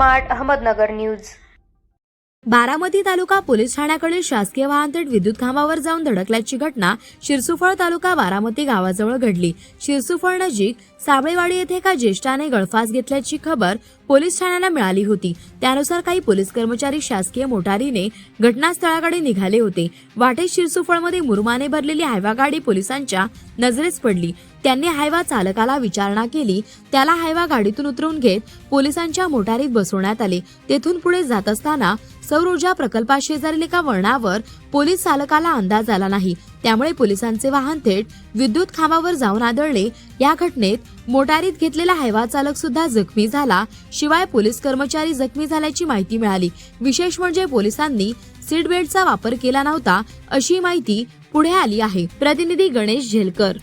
Smart Ahmednagar news. Baramati तालुका police ठाण्याकडील शासकीय वाहन थेट विद्युत खांबावर जाऊन धडकल्याची घटना शिरसुफळ तालुका बारामती गावाजवळ घडली. शिरसुफळ नजीक साबळेवाडी येथे एका ज्येष्ठाने गळफास घेतल्याची खबर पोलीस ठाण्याला मिळाली होती. त्यानुसार काही पोलीस कर्मचारी शासकीय मोटारीने घटनास्थळाकडे निघाले होते. वाटेत शिरसुफळमध्ये मुरुमाने भरलेली हायवा गाडी पोलिसांच्या नजरेस पडली. त्यांनी हायवा चालकाला विचारणा केली. त्याला हायवा गाडीतून उतरवून घेत पोलिसांच्या मोटारीत बसवण्यात आले. तेथून पुढे जात असताना सौर ऊर्जा प्रकल्पाशेजारील एका वळणावर पोलीस चालकाला अंदाज आला नाही. त्यामुळे पोलिसांचे वाहन थेट विद्युत खांबावर जाऊन आदळले. या घटनेत मोटारीत घेतलेला हायवा चालक सुद्धा जखमी झाला. शिवाय पोलीस कर्मचारी जखमी झाल्याची माहिती मिळाली. विशेष म्हणजे पोलिसांनी सीट बेल्टचा वापर केला नव्हता अशी माहिती पुढे आली आहे. प्रतिनिधी गणेश झेलकर.